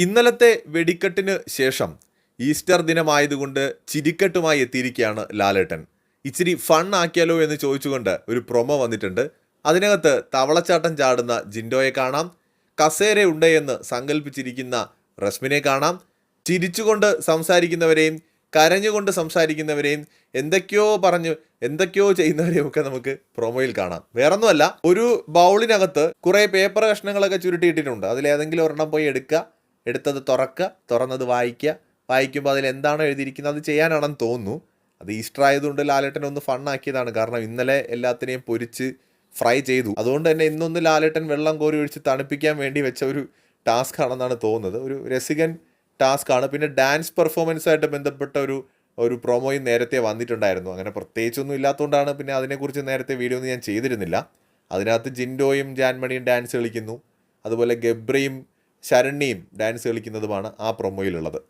ഇന്നലത്തെ വെടിക്കെട്ടിന് ശേഷം ഈസ്റ്റർ ദിനമായതുകൊണ്ട് ചിരിക്കെട്ടുമായി എത്തിയിരിക്കുകയാണ് ലാലേട്ടൻ. ഇച്ചിരി ഫൺ ആക്കിയാലോ എന്ന് ചോദിച്ചുകൊണ്ട് ഒരു പ്രൊമോ വന്നിട്ടുണ്ട്. അതിനകത്ത് തവളച്ചാട്ടം ചാടുന്ന ജിൻഡോയെ കാണാം. കസേര ഉണ്ട് എന്ന് സങ്കല്പിച്ചിരിക്കുന്ന റസ്മിനെ കാണാം. ചിരിച്ചുകൊണ്ട് സംസാരിക്കുന്നവരെയും കരഞ്ഞുകൊണ്ട് സംസാരിക്കുന്നവരെയും എന്തൊക്കെയോ പറഞ്ഞ് എന്തൊക്കെയോ ചെയ്യുന്നവരെയും ഒക്കെ നമുക്ക് പ്രൊമോയിൽ കാണാം. വേറൊന്നുമല്ല ഒരു ബൗളിനകത്ത് കുറേ പേപ്പർ കഷ്ണങ്ങളൊക്കെ ചുരുട്ടിയിട്ടിട്ടുണ്ട്. അതിലേതെങ്കിലും ഒരെണ്ണം പോയി എടുക്കുക. എടുത്തത് തുറക്കുക തുറന്നത് വായിക്കുക. വായിക്കുമ്പോൾ അതിൽ എന്താണോ എഴുതിയിരിക്കുന്നത്? അത് ചെയ്യാനാണെന്ന് തോന്നുന്നു. അത് ഈസ്റ്റർ ആയതുകൊണ്ട് ലാലേട്ടൻ ഒന്ന് ഫണ്ണാക്കിയതാണ് കാരണം ഇന്നലെ എല്ലാത്തിനെയും പൊരിച്ച് ഫ്രൈ ചെയ്തു. അതുകൊണ്ട് തന്നെ ഇന്നൊന്ന് ലാലേട്ടൻ വെള്ളം കോരി ഒഴിച്ച് തണുപ്പിക്കാൻ വേണ്ടി വെച്ച ഒരു ടാസ്ക് ആണെന്നാണ് തോന്നുന്നത്. ഒരു രസികൻ ടാസ്ക് ആണ്. പിന്നെ ഡാൻസ് പെർഫോമൻസ് ആയിട്ട് ബന്ധപ്പെട്ട ഒരു ഒരു പ്രൊമോയും നേരത്തെ വന്നിട്ടുണ്ടായിരുന്നു. അങ്ങനെ പ്രത്യേകിച്ചൊന്നും ഇല്ലാത്തതുകൊണ്ടാണ് പിന്നെ അതിനെക്കുറിച്ച് നേരത്തെ വീഡിയോ ഒന്നും ഞാൻ ചെയ്തിരുന്നില്ല. അതിനകത്ത് ജിൻഡോയും ജാൻമണിയും ഡാൻസ് കളിക്കുന്നു. അതുപോലെ ഗബ്രയും ശരണ്യയും ഡാൻസ് കളിക്കുന്നതുമാണ് ആ പ്രൊമോയിലുള്ളത്